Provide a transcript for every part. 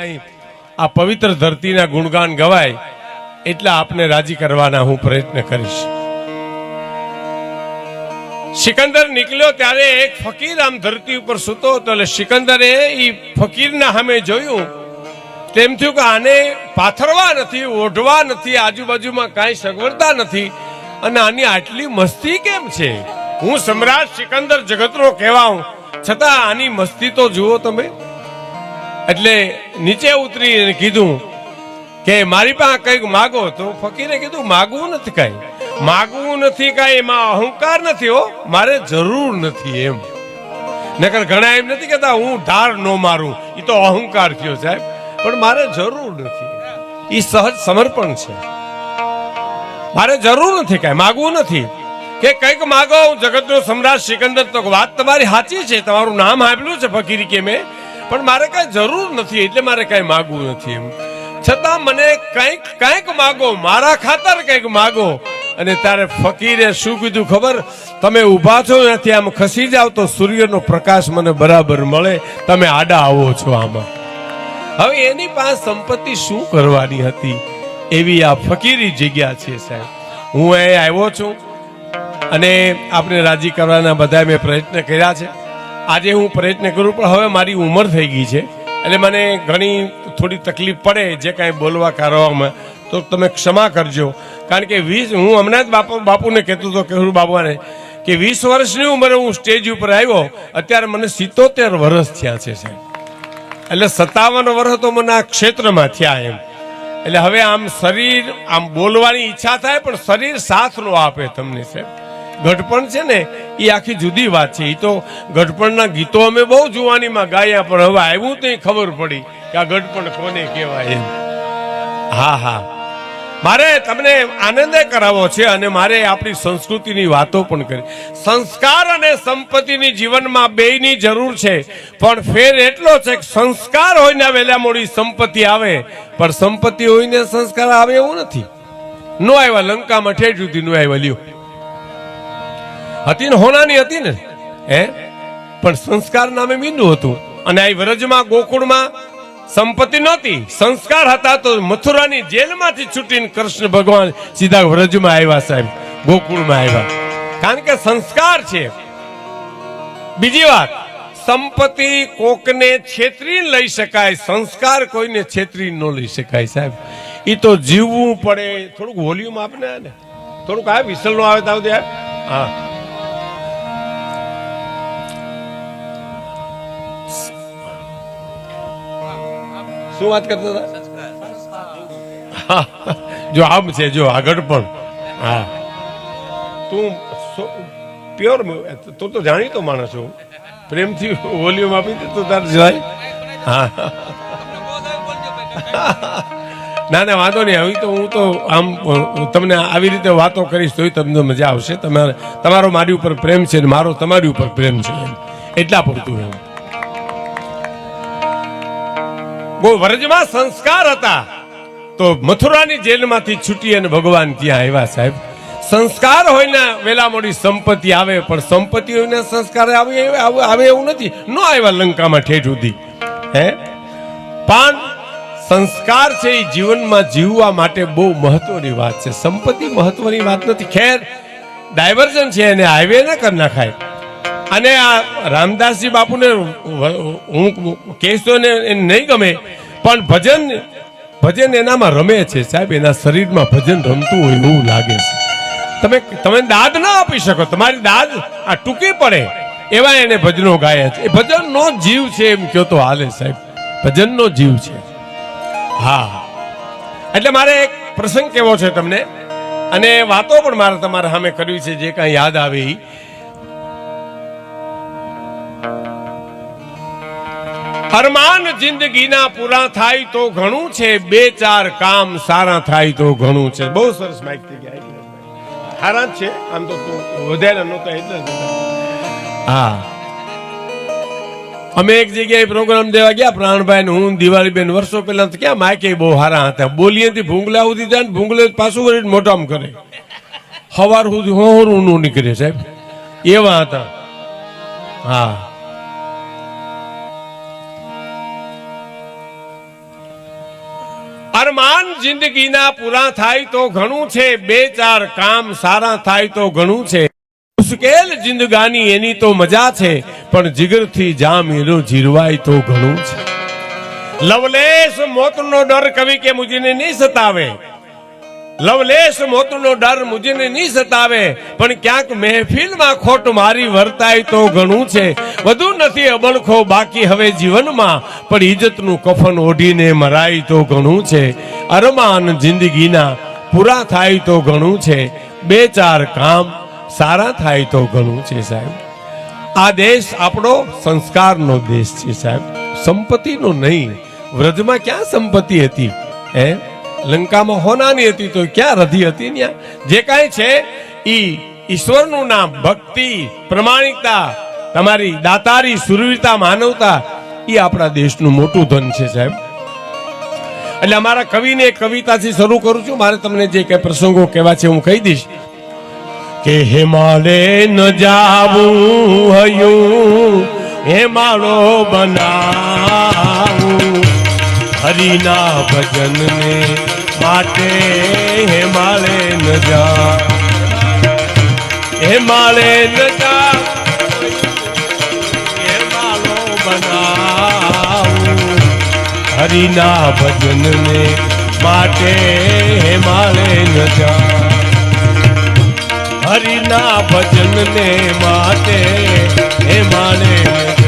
કાંઈ આ પવિત્ર ધરતીના ગુણગાન ગવાય એટલા આપને રાજી કરવાના હું પ્રયત્ન કરીશ. સિકંદર નીકળ્યો ત્યારે એક ફકીર આમ ધરતી ઉપર સૂતો હતો એટલે સિકંદરે એ ફકીરના સામે જોયું. તેમ થયું કે આને પાથરવા નથી, ઓઢવા નથી, આજુબાજુમાં કાંઈ સગવડતા નથી. અને આની આટલી મસ્તી કેમ છે? હું સમ્રાટ સિકંદર જગતનો કહેવાઉં છતાં આની મસ્તી તો જુઓ તમે. એટલે નીચે ઉતરી કીધું કે મારી પાસે કંઈક માગો તો ફકીરે કીધું, માગવું નથી કાંઈ. માગવું નથી કાંઈ, એમાં અહંકાર નથી હો. મારે જરૂર નથી એમ. નકર ઘણા એમ નથી કહેતા, હું ધાર નો મારું. એ તો અહંકાર થયો સાહેબ. પણ મારે જરૂર નથી. એ સહજ સમર્પણ છે. મારે જરૂર નથી કાંઈ, માગવું નથી. કે કંઈક માગો, હું જગતનો સમ્રાટ સિકંદર, તો વાત તમારી સાચી છે. તમારું નામ આપ્યું છે ફકીરી કે મેં? પણ મારે કાંઈ જરૂર નથી, એટલે મારે કાંઈ માગવું નથી એમ. છતાં મને કંઈક કંઈક માગો, મારા ખાતર કંઈક માગો. અને ત્યારે ફકીરે શું કીધું ખબર? તમે ઊભા છો નથી આમ ખસી જાવ તો સૂર્યનો પ્રકાશ મને બરાબર મળે. તમે આડા આવો છો આમાં. હવે એની પાસે સંપત્તિ શું કરવાની હતી? એવી આ ફકીરી જગ્યા છે સાહેબ. હું અહીં આવ્યો છું અને આપણે રાજી કરવાના બધા મેં પ્રયત્ન કર્યા છે. આજે હું પ્રયત્ન કરું, પણ હવે મારી ઉંમર થઈ ગઈ છે. એટલે મને ઘણી થોડી તકલીફ પડે જે કાંઈ બોલવા કરવામાં. તો તમે ક્ષમા કરજો. કારણ કે વીસ, હું હમણાં જ બાપુ, બાપુને કહેતો હતો કેહુર બાબુને, કે વીસ વર્ષની ઉંમરે હું સ્ટેજ ઉપર આવ્યો. અત્યારે મને સિત્તોતેર વર્ષ થયા છે, સાહેબ. એટલે સત્તાવન વર્ષ તો મને આ ક્ષેત્રમાં થયા એમ. એટલે હવે આમ શરીર, આમ બોલવાની ઈચ્છા થાય, પણ શરીર સાથ નો આપે તમને, સાહેબ. ગઢપણ છે ને એ આખી જુદી વાત છે. એ તો ગઢપણના ગીતો અમે બહુ જુવાનીમાં ગાયા, પણ હવે આવ્યું તો ખબર પડી કે આ ગઢપણ કોને કહેવાય એમ. હા હા. મારે તમને આનંદે કરાવવો છે અને મારે આપણી સંસ્કૃતિની વાતો પણ કરી. સંસ્કાર અને સંપત્તિની જીવનમાં બેયની જરૂર છે, પણ ફેર એટલો છે કે સંસ્કાર હોય ને મોડી સંપત્તિ આવે, પણ સંપત્તિ હોય સંસ્કાર આવે એવું નથી. નો આવ્યા, લંકામાં ઠેઠ સુધી નો આવ્યા, લ્યો. હતી ને, હોનાની હતી ને, હે? પણ સંસ્કાર નામે મીંડું હતું. અને આ વ્રજમાં, ગોકુળમાં સંપત્તિ નહોતી. સંસ્કાર હતા તો મથુરાની જેલમાંથી છૂટીને કૃષ્ણ ભગવાન સીધા વ્રજમાં આવ્યા સાહેબ, ગોકુળમાં આવ્યા. કારણ કે સંસ્કાર છે. બીજી વાત, સંપત્તિ કોકને છેતરી લઈ શકાય, સંસ્કાર કોઈને છેતરી ન લઈ શકાય સાહેબ. એ તો જીવવું પડે. થોડુંક વોલ્યુમ આપને થોડુંક આ વિસલ નો આવે તો હા. શું વાત કરતા હતા? જો આમ છે જો આગળ પણ. હા. તું પ્યોર તું તો જાણીતો માણસ છું પ્રેમથી વોલ્યુમ આપી દે તો તાર જાય. હા. ના ના વાંધો નહીં. હવે તો હું તો આમ તમને આવી રીતે વાતો કરીશ તોય તમને મજા આવશે. તમારે તમારો મારી ઉપર પ્રેમ છે ને મારો તમારી ઉપર પ્રેમ છે. એટલા પૂરતું એમ. બહુ વરજમાં સંસ્કાર હતા. તો મથુરાની જેલમાંથી છૂટી અને ભગવાન ત્યાં આવ્યા સાહેબ. સંસ્કાર હોય ને વેલા મોડી સંપત્તિ આવે, પણ સંપત્તિ હોય ને સંસ્કાર આવે આવે એવું નથી. ન આવ્યા લંકામાં ઠેઠ સુધી. હે? પણ સંસ્કાર છે એ જીવનમાં જીવવા માટે બહુ મહત્વની વાત છે. સંપત્તિ મહત્વની વાત નથી. ખેર, ડાયવર્ઝન છે એને હાઈવે ના કરી નાખાય. અને આ રામદાસજી બાપુને હું કહીશ તો નહીં ગમે, પણ ભજન ભજન એનામાં રમે છે સાહેબ. એના શરીરમાં ભજન રમતું હોય એવું લાગે છે. તમે તમે દાદ ના આપી શકો. તમારી દાદ આ ટૂંકી પડે એવા એને ભજનો ગાયા છે. એ ભજનનો જીવ છે એમ કહો તો હાલે સાહેબ. ભજનનો જીવ છે. હા. એટલે મારે એક પ્રસંગ કેવો છે તમને? અને વાતો પણ મારે તમારા સામે કરવી છે, જે કાંઈ યાદ આવે ઈ. અરમાન જિંદગીના પૂરા થાય તો ઘણું છે, બે ચાર કામ સારા થાય તો ઘણું છે. બહુ સરસ માઇક થઈ ગયા. સારા જ છે, આમ તો વધારે નહોતા, એટલે હા. અમે એક જગ્યાએ પ્રોગ્રામ દેવા ગયા, પ્રાણભાઈ હું દિવાળીબેન વર્ષો પહેલા તો ક્યાં માયકે બહુ સારા હતા. બોલીએથી ભૂંગલા સુધી જાય ને ભૂંગલે પાછું વળી મોટામ કરે. સવાર સુધી હોરું નું નીકળે સાહેબ. એવા હતા. હા. જિંદગીના પૂરા થાય તો ઘણું છે, બે ચાર કામ સારા થાય તો ઘણું છે. મુશ્કેલ જિંદગાની એની તો મજા છે, પણ જીગરથી જામ એનો જીરવાય તો ઘણું છે. લવલેશ મોતનો ડર કવિ કે મુજીને નહીં સતાવે? લવલેશ મોતનો ડર મુજીને નહીં સતાવે. પણ ક્યાંક મહેફિલમાં ખોટ મારી વર્તાય તો ઘણું છે. વધુ નથી અબળખો બાકી હવે જીવનમાં પણ ઇજ્જતનું કફન ઓઢીને મરાય તો ઘણું છે. અરમાન જિંદગીના પૂરા થાય તો ઘણું છે. બે ચાર કામ સારા થાય તો ઘણું છે સાહેબ. આ દેશ આપણો સંસ્કારનો દેશ છે સાહેબ. સંપત્તિનો નહીં. વ્રજમાં ક્યાં સંપત્તિ હતી? હે? લંકામાં હોનાની હતી તો ક્યાં રધી હતી ત્યાં જે કાંઈ છે, ઈ ઈશ્વરનું નામ, ભક્તિ, પ્રમાણિકતા, તમારી દાતારી, સુરવીરતા, માનવતા એ આપણા દેશનું મોટું ધન છે સાહેબ. એટલે અમારા કવિને કવિતાથી શરૂ કરું છું. મારે તમને જે કઈ પ્રસંગો કહેવા છે હું કહી દઈશ. કે હિમાલય ન જાવું હયું હેમાળો બનાવું. હરિના ભજનને માટે હિમાલય ન જા. હિમાલય ન જા. હિમાળો બનાવું. હરિના ભજનને માટે હિમાલય ન જા. હરિના ભજનને માટે હે માને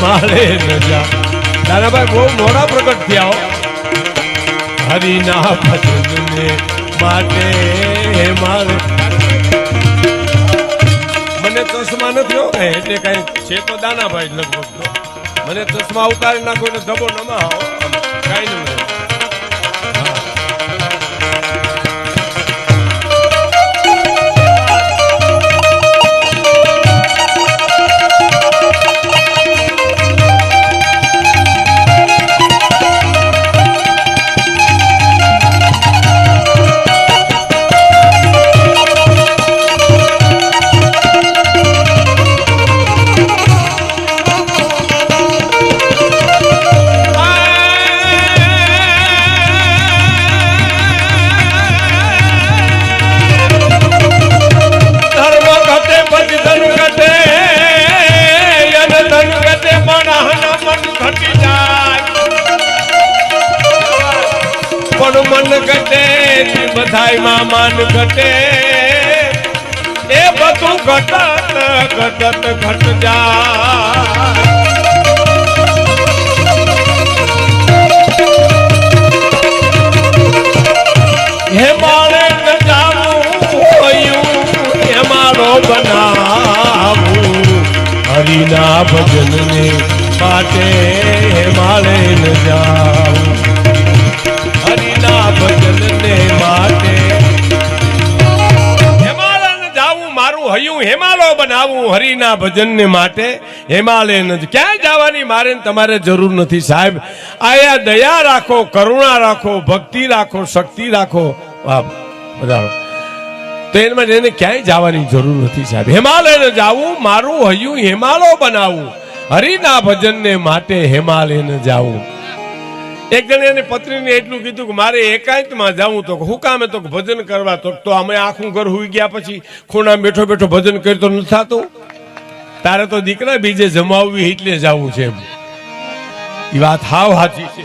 મારે નજા નાનાભાઈ, બહુ મોડા પ્રગટ થયા હરિના ભજનને માટે મારે. મને ચશ્મા નથી હો. એટલે કઈ છે તો દાનાભાઈ લગભગ. મને ચશ્મા ઉતારી નાખો ને ધબો આવો. કઈ નહીં ઘટી જાય. પણ મન ઘટે બધાયમાં માન ઘટે. એ બધું ઘટત ઘટત ઘટ જાય. હે માળે ન જાવું હોયું હે મારો બનાવું. હરિના ભજનને માટે માળે ન જાવું હરિના ભજનને માટે. મારું હયું હિમાલય બનાવું હરિના ભજનને માટે. હિમાલય નથી ક્યાંય જવાની મારે તમારે જરૂર નથી, સાહેબ? આયા દયા રાખો, કરુણા રાખો, ભક્તિ રાખો, શક્તિ રાખો. વધારો તો એમાં એને ક્યાંય જવાની જરૂર નથી, સાહેબ. હિમાલય જવું મારું હયું હિમાલય બનાવું. હરિના ભજનને માટે હિમાલય ન જાવું એક જણે એની પત્નીને એટલું કીધું કે મારે એકાંતમાં જાવું તો હું કામે તો ભજન કરવા તો તો અમે આખું ઘર હોઈ ગયા પછી ખૂણા બેઠો બેઠો ભજન કરી તો નથી થતું? તારે તો દીકરા બીજે જમાવવી એટલે જવું છે એ વાત હાવ સાચી છે.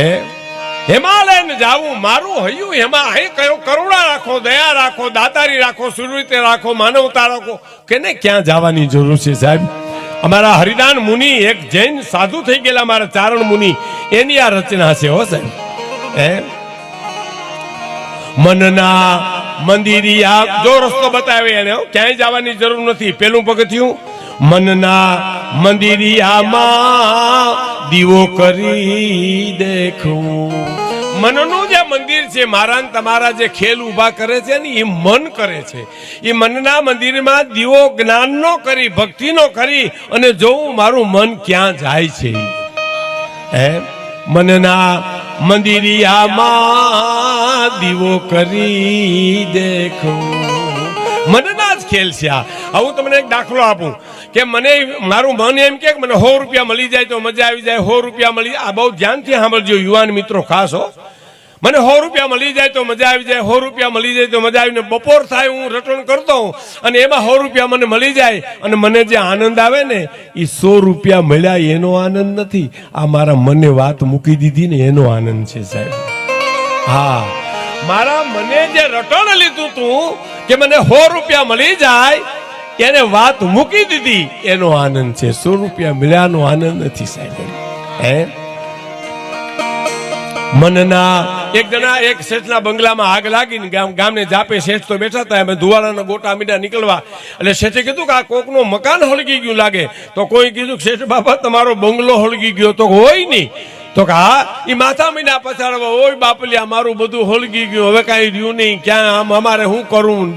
હે? હિમાલય ને જાવું મારું હૈયું હેમાં અહીં કયો કરુણા રાખો, દયા રાખો, દાતારી રાખો, સુરવીતે રાખો, માનવતા રાખો. કેને ક્યાં જવાની જરૂર છે સાહેબ? અમારા હરિદાન મુનિ એક જૈન સાધુ થઈ ગયેલા અમારા ચારણ મુનિ. એની આ રચના છે હો સાહેબ. હે? મનના મંદિરિયા જો રસ્તો બતાવે એને ક્યાંય જવાની જરૂર નથી. પેલું પગથિયું, મનના મંદિરિયામાં દીવો કરી દેખું. મનનું જે મંદિર છે, મારા તમારા જે ખેલ ઊભા કરે છે ને, એ મન કરે છે. એ મનના મંદિરમાં દીવો જ્ઞાનનો કરી, ભક્તિનો કરી અને જોવું મારું મન ક્યાં જાય છે. હે? મનના મંદિરિયામાં દીવો કરી દેખો. મનના ખેલ છે આ. હું તમને એક દાખલો આપું કે મને મારું મન એમ કે મને સો રૂપિયા મળી જાય તો મજા આવી જાય, સો રૂપિયા મળી આ બહુ ધ્યાનથી સાંભળજો, યુવાન મિત્રો ખાસ હો. મને સો રૂપિયા મળી જાય તો મજા આવી જાય, સો રૂપિયા મળી જાય તો મજા આવીને બપોર થાય હું રટણ કરતો હોઉં અને એમાં સો રૂપિયા મને મળી જાય અને મને જે આનંદ આવે ને, એ સો રૂપિયા મળ્યા એનો આનંદ નથી. આ મારા મને વાત મૂકી દીધી ને એનો આનંદ છે સાહેબ. હા. મારા મને જે રટણ લીધું તું કે મને સો રૂપિયા મળી જાય, એને વાત મૂકી દીધી. એનો આનંદ છે. સો રૂપિયા મળ્યાનો આનંદ નથી સાહેબ. હે? મનના એક જણા એક શેઠના બંગલામાં આગ લાગીને ગામ ગામને જાપે શેઠ તો બેઠા હતા. એમાં ધુવાડાના ગોટા મીડા નીકળવા. એટલે શેઠે કીધું કે આ કોકનું મકાન હળગી ગયું લાગે. તો કોઈ કીધું શેઠ બાબા તમારો બંગલો હળગી ગયો. તો હોય નહીં. તો કે એ માથા મહિના પછાડવા ઓય બાપલિયા મારું બધું હળગી ગયું. હવે કાંઈ રહ્યું નહીં. ક્યાં આમ અમારે શું કરવું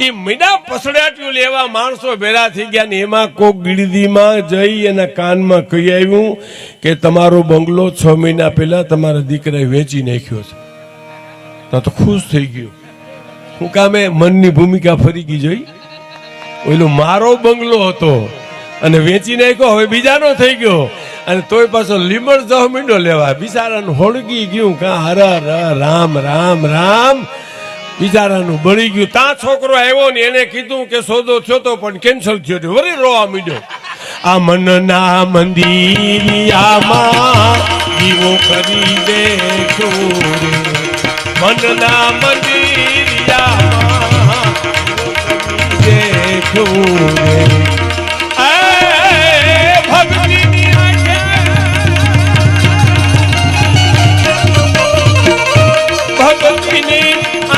એ મીડા પસડાટ્યું લેવા માણસો ભેરા થઈ ગયા ને એમાં કોક ગીરદીમાં જઈ એના કાનમાં કહી આવ્યું કે, તમારો બંગલો છ મહિના પહેલા તમારા દીકરાએ વેચી નાખ્યો છે. તો તો ખુશ થઈ ગયો. હું કામે મનની ભૂમિકા ફરી ગઈ જોઈ? ઓલો મારો બંગલો હતો અને વેચી નાખ્યો, હવે બીજાનો થઈ ગયો. અને તોય પાછો લીમડ જહ મીંડો લેવા બિચારાનું હોળગી ગયું કા હર હર રામ રામ રામ. બિચારાનું બળી ગયું. તા છોકરો આવ્યો ને એને કીધું કે સોદો થયો તો પણ કેન્સલ થયો તો વરી રોવા મીડ્યો આ મનના મંદિરિયામાં દીવો કરી દે મનના મંદિરિયામાં દેખો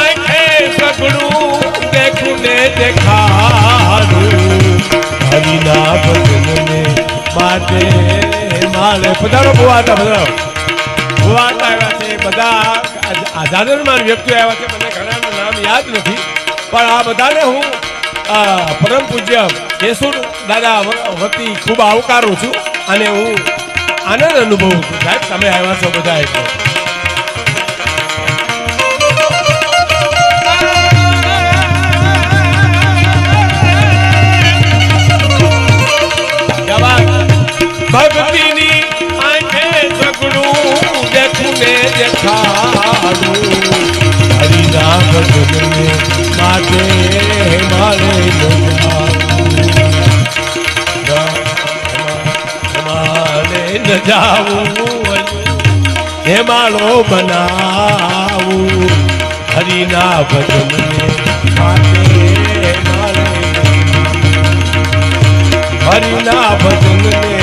આંખે સગડું દેખું ને હરિના ભજનને માટે માલે. પધારો, ભુવાતા પધારો. ભુવાતા આવ્યા છે બધા. આઝાદરમાન વ્યક્તિઓ આવ્યા છે. મને ઘણાનું નામ યાદ નથી. પણ આ બધાને હું પરમ પૂજ્ય કેશુર દાદા વતી ખૂબ આવકારું છું અને હું આનંદ અનુભવું છું. સાહેબ, તમે આવ્યા છો બધા એટલે. જાવું હે માળો બનાવું. હરિના ભજન માટે હરિના ભજનને માટે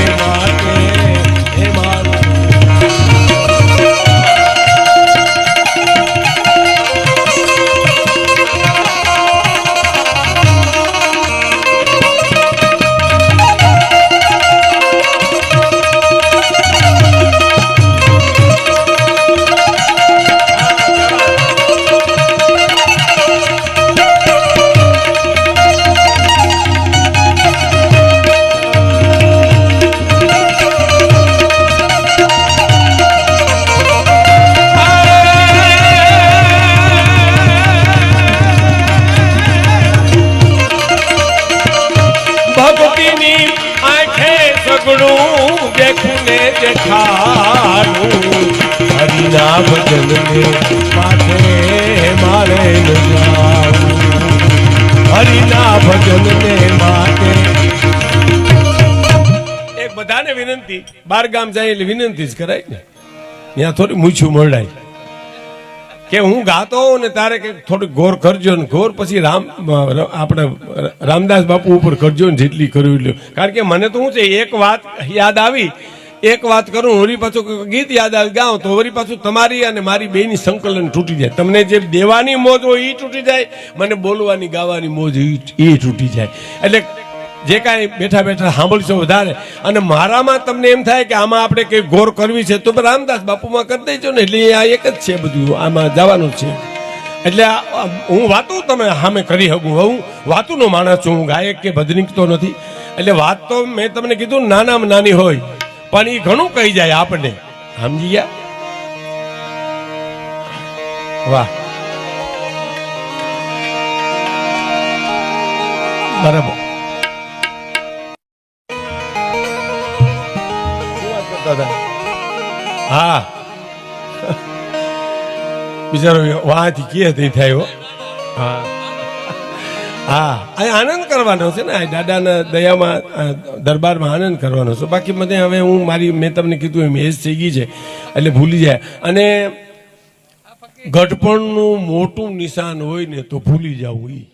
હરિના ભજનને માટે. એક બધાને વિનંતી, બાર ગામ જાય એટલે વિનંતી જ કરાય ને. ત્યાં થોડી મૂછું મળાય કે હું ગાતો હોઉં ને તારે કે થોડુંક ગોર કરજો ને ગોર, પછી રામ આપણે રામદાસ બાપુ ઉપર કરજો ને જેટલી કરવી એટલું. કારણ કે મને તો શું છે, એક વાત યાદ આવી એક વાત કરું, હોરી પાછું ગીત યાદ આવી ગાઉં તો હોરી પાછું તમારી અને મારી બેની સંકલન તૂટી જાય. તમને જે દેવાની મોજ હોય એ તૂટી જાય, મને બોલવાની, ગાવાની મોજ એ તૂટી જાય. એટલે જે કાંઈ બેઠા બેઠા સાંભળશો વધારે. અને મારામાં તમને એમ થાય કે આમાં આપણે કંઈ ગોર કરવી છે, તો રામદાસ બાપુમાં કરી દેજો ને, એટલે આ એક જ છે બધું, આમાં જવાનું છે. એટલે હું વાતું તમે સામે કરી શકું, હું વાતુંનો માણસ છું, હું ગાયક કે ભજનિક તો નથી. એટલે વાત તો મેં તમને કીધું, નાનામાં નાની હોય. પણ એ ઘણું કહી જાય આપણને સમજી ગયા? વાહ. બરાબર? હા. બિચારો વાંચી કે તે થાય હા. આનંદ કરવાનો છે ને, આ દાદાના દયામાં દરબારમાં આનંદ કરવાનો છે. બાકી મને હવે હું મારી, મેં તમને કીધું એમ, એજ થઈ ગઈ છે, એટલે ભૂલી જાય. અને ઘટપણનું મોટું નિશાન હોય ને તો ભૂલી જવું ઈ.